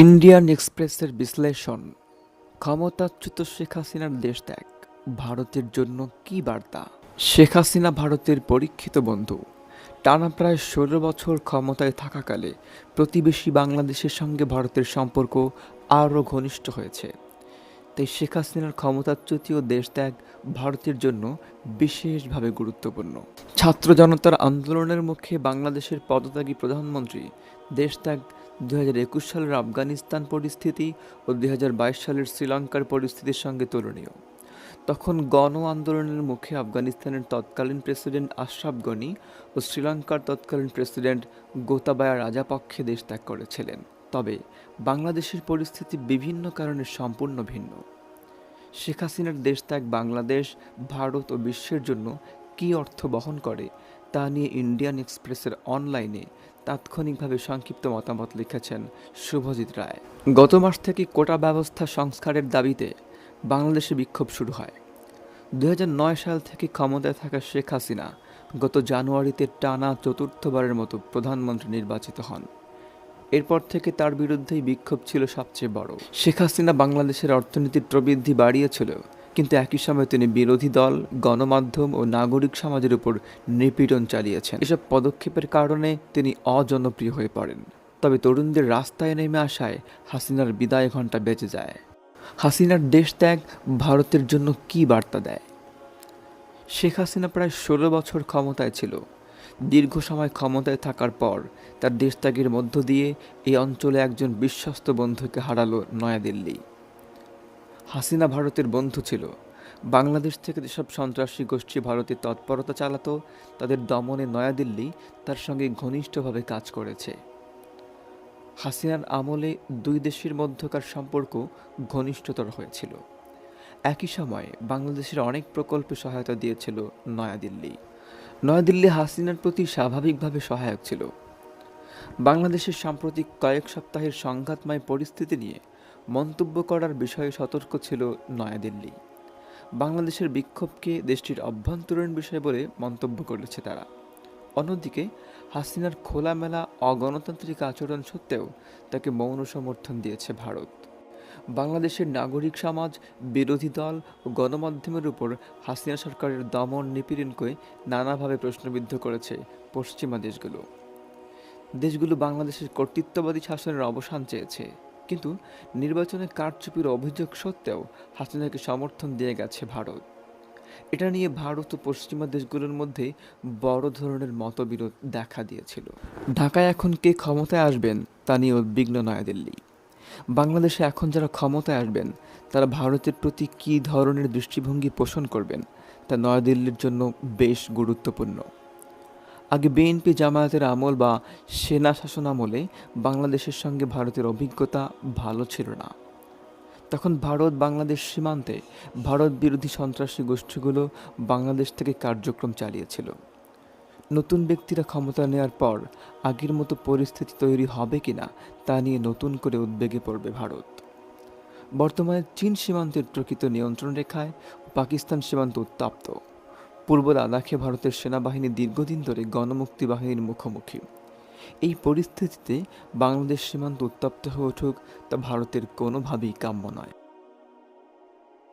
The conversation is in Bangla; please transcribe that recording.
ইন্ডিয়ান এক্সপ্রেসের বিশ্লেষণ, ক্ষমতাচ্যুত শেখ হাসিনার দেশ ত্যাগ, ভারতের জন্য কি বার্তা? শেখ হাসিনা ভারতের পরীক্ষিত বন্ধু। টানা প্রায় ষোলো বছর ক্ষমতায় থাকাকালে প্রতিবেশী বাংলাদেশের সঙ্গে ভারতের সম্পর্ক আরও ঘনিষ্ঠ হয়েছে। তাই শেখ হাসিনার ক্ষমতাচ্যুতি ও দেশ ত্যাগ ভারতের জন্য বিশেষভাবে গুরুত্বপূর্ণ। ছাত্র জনতার আন্দোলনের মুখে বাংলাদেশের পদত্যাগী প্রধানমন্ত্রী দেশ ত্যাগ দু সালের আফগানিস্তান পরিস্থিতি ও দু হাজার বাইশ সালের শ্রীলঙ্কার পরিস্থিতির সঙ্গে তুলনীয়। তখন গণ আন্দোলনের মুখে আফগানিস্তানের তৎকালীন প্রেসিডেন্ট আশরাফ গনি ও শ্রীলঙ্কার তৎকালীন প্রেসিডেন্ট গোতাবায়া রাজাপক্ষে দেশ ত্যাগ করেছিলেন। তবে বাংলাদেশের পরিস্থিতি বিভিন্ন কারণে সম্পূর্ণ ভিন্ন। শেখ হাসিনার দেশ ত্যাগ বাংলাদেশ, ভারত ও বিশ্বের জন্য কী অর্থ বহন করে তা নিয়ে ইন্ডিয়ান এক্সপ্রেসের অনলাইনে তাৎক্ষণিকভাবে সংক্ষিপ্ত মতামত লিখেছেন শুভজিৎ রায়। গত মাস থেকে কোটা ব্যবস্থা সংস্কারের দাবিতে বাংলাদেশে বিক্ষোভ শুরু হয়। দু হাজার নয় সাল থেকে ক্ষমতায় থাকা শেখ হাসিনা গত জানুয়ারিতে টানা চতুর্থবারের মতো প্রধানমন্ত্রী নির্বাচিত হন। এরপর থেকে তার বিরুদ্ধেই বিক্ষোভ ছিল সবচেয়ে বড়। শেখ হাসিনা বাংলাদেশের অর্থনীতির প্রবৃদ্ধি বাড়িয়েছিল কিন্তু একই সময় তিনি বিরোধী দল, গণমাধ্যম ও নাগরিক সমাজের উপর নিপীড়ন চালিয়েছেন। এসব পদক্ষেপের কারণে তিনি অজনপ্রিয় হয়ে পড়েন। তবে তরুণদের রাস্তায় নেমে আসায় হাসিনার বিদায় ঘণ্টা বেঁচে যায়। হাসিনার দেশ ত্যাগ ভারতের জন্য কী বার্তা দেয়? শেখ হাসিনা প্রায় ষোলো বছর ক্ষমতায় ছিল। দীর্ঘ সময় ক্ষমতায় থাকার পর তার দেশত্যাগের মধ্য দিয়ে এই অঞ্চলে একজন বিশ্বস্ত বন্ধুকে হারালো নয়াদিল্লি। হাসিনা ভারতের বন্ধু ছিল। বাংলাদেশ থেকে যেসব সন্ত্রাসী গোষ্ঠী ভারতে তৎপরতা চালাতো, তাদের দমনে নয়াদিল্লি তার সঙ্গে ঘনিষ্ঠভাবে কাজ করেছে। হাসিনার আমলে দুই দেশের মধ্যকার সম্পর্ক ঘনিষ্ঠতর হয়েছিল। একই সময়ে বাংলাদেশের অনেক প্রকল্পে সহায়তা দিয়েছিল নয়াদিল্লি। নয়াদিল্লি হাসিনার প্রতি স্বাভাবিকভাবে সহায়ক ছিল। বাংলাদেশের সাম্প্রতিক কয়েক সপ্তাহের সংঘাতময় পরিস্থিতি নিয়ে মন্তব্য করার বিষয়ে সতর্ক ছিল নয়াদিল্লি। বাংলাদেশের বিক্ষোভকে দেশটির অভ্যন্তরীণ বিষয় বলে মন্তব্য করেছে তারা। অন্যদিকে, হাসিনার খোলামেলা অগণতান্ত্রিক আচরণ সত্ত্বেও তাকে মৌন সমর্থন দিয়েছে ভারত। বাংলাদেশের নাগরিক সমাজ, বিরোধী দল ও গণমাধ্যমের উপর হাসিনা সরকারের দমন নিপীড়নকে নানাভাবে প্রশ্নবিদ্ধ করেছে পশ্চিমা দেশগুলো। দেশগুলো বাংলাদেশের কর্তৃত্ববাদী শাসনের অবসান চেয়েছে। কিন্তু নির্বাচনে কারচুপির অভিযোগ সত্ত্বেও হাসিনাকে সমর্থন দিয়ে গেছে ভারত। এটা নিয়ে ভারত ও পশ্চিমা দেশগুলোর মধ্যে বড় ধরনের মতবিরোধ দেখা দিয়েছিল। ঢাকায় এখন কে ক্ষমতায় আসবেন তা নিয়ে উদ্বিগ্ন নয়াদিল্লি। বাংলাদেশে এখন যারা ক্ষমতায় আসবেন, তারা ভারতের প্রতি কী ধরনের দৃষ্টিভঙ্গি পোষণ করবেন, তা নয়াদিল্লির জন্য বেশ গুরুত্বপূর্ণ। আগে বিএনপি জামায়াতের আমল বা সেনা শাসন আমলে বাংলাদেশের সঙ্গে ভারতের অভিজ্ঞতা ভালো ছিল না। তখন ভারত বাংলাদেশ সীমান্তে ভারত বিরোধী সন্ত্রাসী গোষ্ঠীগুলো বাংলাদেশ থেকে কার্যক্রম চালিয়েছিল। নতুন ব্যক্তিরা ক্ষমতা নেওয়ার পর আগের মতো পরিস্থিতি তৈরি হবে কিনা তা নিয়ে নতুন করে উদ্বেগে পড়বে ভারত। বর্তমানে চীন সীমান্তের প্রকৃত নিয়ন্ত্রণ রেখায় পাকিস্তান সীমান্ত উত্তপ্ত। পূর্ব লাদাখে ভারতের সেনাবাহিনী দীর্ঘদিন ধরে গণমুক্তি বাহিনীর মুখোমুখি। এই পরিস্থিতিতে বাংলাদেশ সীমান্ত উত্তপ্ত হয়ে উঠুক তা ভারতের কোনোভাবেই কাম্য নয়।